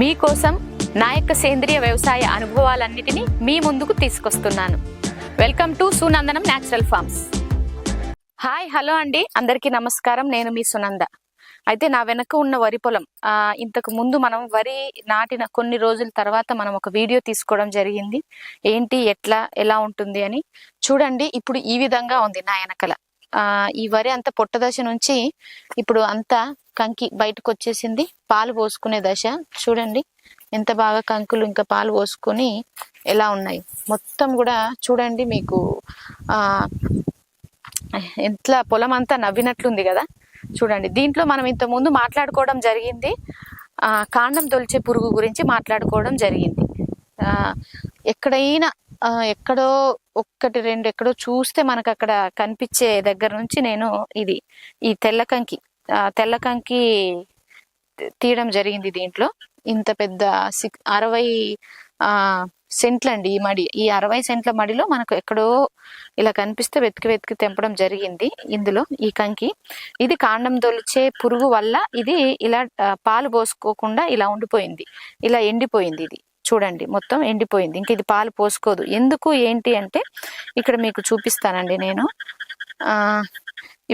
మీకోసం నా యొక్క సేంద్రియ వ్యవసాయ అనుభవాలన్నిటినీ మీ ముందుకు తీసుకొస్తున్నాను. Welcome to Sunandanam natural farms. Hi hello అండి. అందరికీ నమస్కారం. నేను మీ సునంద. అయితే నా వెనక ఉన్న వరి పొలం ఇంతకు ముందు మనం వరి నాటిన కొన్ని రోజుల తర్వాత మనం ఒక వీడియో తీసుకోవడం జరిగింది. ఏంటి ఎట్లా ఎలా ఉంటుంది అని. చూడండి ఇప్పుడు ఈ విధంగా ఉంది నా వెనకల. ఆ, ఈ వరి అంతా పొట్ట దశ నుంచి ఇప్పుడు అంతా కంకి బయటకు వచ్చేసింది పాలు పోసుకునే దశ. చూడండి ఎంత బాగా కంకులు ఇంకా పాలు పోసుకొని ఎలా ఉన్నాయి. మొత్తం కూడా చూడండి మీకు ఆ ఎట్లా పొలం అంతా నవ్వినట్లుంది కదా. చూడండి దీంట్లో మనం ఇంత ముందు మాట్లాడుకోవడం జరిగింది. ఆ కాండం తొలిచే పురుగు గురించి మాట్లాడుకోవడం జరిగింది. ఆ ఎక్కడైనా ఎక్కడో ఒక్కటి రెండు ఎక్కడో చూస్తే మనకు అక్కడ కనిపించే దగ్గర నుంచి నేను ఇది ఈ తెల్ల కంకి. తెల్ల కంకి తీయడం జరిగింది దీంట్లో. ఇంత పెద్ద సిక్ అరవై సెంట్లండి సెంట్లు అండి ఈ మడి. ఈ అరవై సెంట్ల మడిలో మనకు ఎక్కడో ఇలా కనిపిస్తే వెతికి వెతికి తెంపడం జరిగింది ఇందులో ఈ కంకి. ఇది కాండం దొలిచే పురుగు వల్ల ఇది ఇలా పాలు పోసుకోకుండా ఇలా ఉండిపోయింది. ఇలా ఎండిపోయింది ఇది. చూడండి మొత్తం ఎండిపోయింది. ఇంక ఇది పాలు పోసుకోదు. ఎందుకు ఏంటి అంటే ఇక్కడ మీకు చూపిస్తానండి నేను.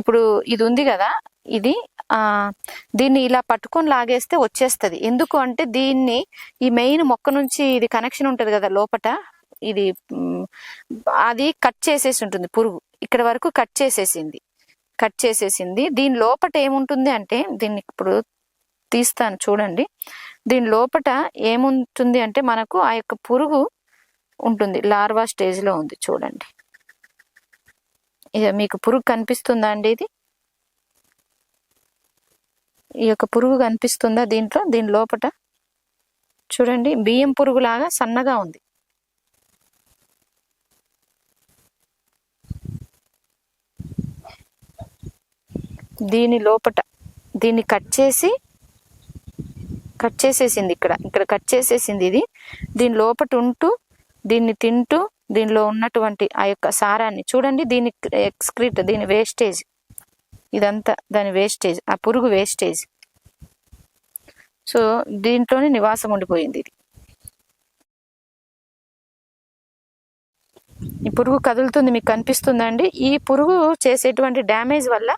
ఇప్పుడు ఇది ఉంది కదా ఇది దీన్ని ఇలా పట్టుకొని లాగేస్తే వచ్చేస్తుంది. ఎందుకు అంటే దీన్ని ఈ మెయిన్ మొక్క నుంచి ఇది కనెక్షన్ ఉంటుంది కదా లోపట ఇది అది కట్ చేసేసి ఉంటుంది పురుగు. ఇక్కడ వరకు కట్ చేసేసింది. కట్ చేసేసింది. దీని లోపట ఏముంటుంది అంటే దీన్ని ఇప్పుడు తీస్తాను చూడండి. దీని లోపట ఏముంటుంది అంటే మనకు ఆ యొక్క పురుగు ఉంటుంది. లార్వా స్టేజ్లో ఉంది చూడండి. ఇక మీకు పురుగు కనిపిస్తుందా అండి ఇది? ఈ యొక్క పురుగు కనిపిస్తుందా దీంట్లో? దీని లోపట? చూడండి బియ్యం పురుగు లాగా సన్నగా ఉంది. దీని లోపట దీన్ని కట్ చేసి కట్ చేసేసింది ఇక్కడ. ఇక్కడ కట్ చేసేసింది ఇది. దీని లోపట ఉంటూ దీన్ని తింటూ దీనిలో ఉన్నటువంటి ఆ యొక్క సారాన్ని చూడండి. దీని ఎక్స్క్రీట్ దీని వేస్టేజ్. ఇదంతా దాని వేస్టేజ్ ఆ పురుగు వేస్టేజ్. సో దీంట్లోనే నివాసం ఉండిపోయింది ఇది. ఈ పురుగు కదులుతుంది మీకు కనిపిస్తుందండి ఈ పురుగు చేసేటువంటి డ్యామేజ్ వల్ల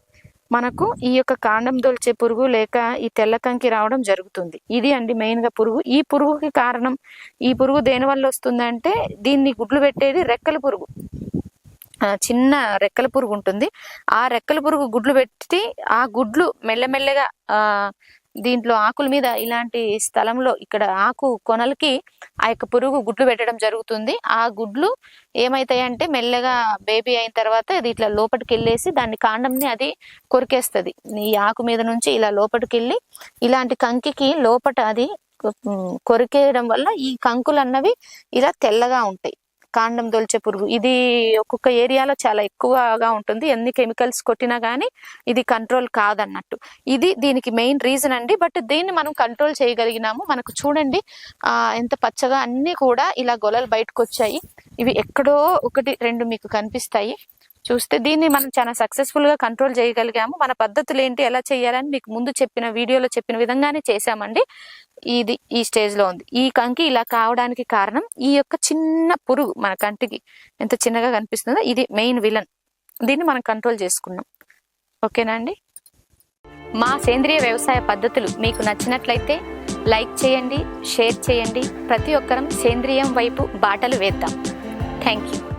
మనకు ఈ యొక్క కాండం దొల్చే పురుగు లేక ఈ తెల్ల కంకి రావడం జరుగుతుంది. ఇది అండి మెయిన్గా పురుగు. ఈ పురుగుకి కారణం ఈ పురుగు దేని వల్ల వస్తుందంటే దీన్ని గుడ్లు పెట్టేది రెక్కల పురుగు. ఆ, చిన్న రెక్కల పురుగు ఉంటుంది. ఆ రెక్కల పురుగు గుడ్లు పెట్టి ఆ గుడ్లు మెల్లమెల్లగా ఆ దీంట్లో ఆకుల మీద ఇలాంటి స్థలంలో ఇక్కడ ఆకు కొనలకి ఆ యొక్క పురుగు గుడ్లు పెట్టడం జరుగుతుంది. ఆ గుడ్లు ఏమవుతాయంటే మెల్లగా బేబీ అయిన తర్వాత అది ఇట్లా లోపలికి వెళ్ళేసి దాన్ని కాండంని అది కొరికేస్తుంది. ఈ ఆకు మీద నుంచి ఇలా లోపలికి వెళ్ళి ఇలాంటి కంకికి లోపట అది కొరికేయడం వల్ల ఈ కంకులు అన్నవి ఇలా తెల్లగా ఉంటాయి. కాండం దొల్చే పురుగు. ఇది ఒక్కొక్క ఏరియాలో చాలా ఎక్కువగా ఉంటుంది. ఎన్ని కెమికల్స్ కొట్టినా కానీ ఇది కంట్రోల్ కాదన్నట్టు. ఇది దీనికి మెయిన్ రీజన్ అండి. బట్ దీన్ని మనం కంట్రోల్ చేయగలిగినాము. మనకు చూడండి ఎంత పచ్చగా అన్ని కూడా ఇలా గొలలు బయటకు వచ్చాయి ఇవి ఎక్కడో ఒకటి రెండు మీకు కనిపిస్తాయి. చూస్తే దీన్ని మనం చాలా సక్సెస్ఫుల్గా కంట్రోల్ చేయగలిగాము. మన పద్ధతులు ఏంటి ఎలా చేయాలని మీకు ముందు చెప్పిన వీడియోలో చెప్పిన విధంగానే చేశామండి. ఇది ఈ స్టేజ్లో ఉంది. ఈ కంకి ఇలా కావడానికి కారణం ఈ యొక్క చిన్న పురుగు మన కంటికి ఎంత చిన్నగా కనిపిస్తుందో ఇది మెయిన్ విలన్ దీన్ని మనం కంట్రోల్ చేసుకున్నాం. ఓకేనా అండి? మా సేంద్రియ వ్యవసాయ పద్ధతులు మీకు నచ్చినట్లయితే లైక్ చేయండి షేర్ చేయండి. ప్రతి ఒక్కరం సేంద్రియం వైపు బాటలు వేద్దాం. Thank you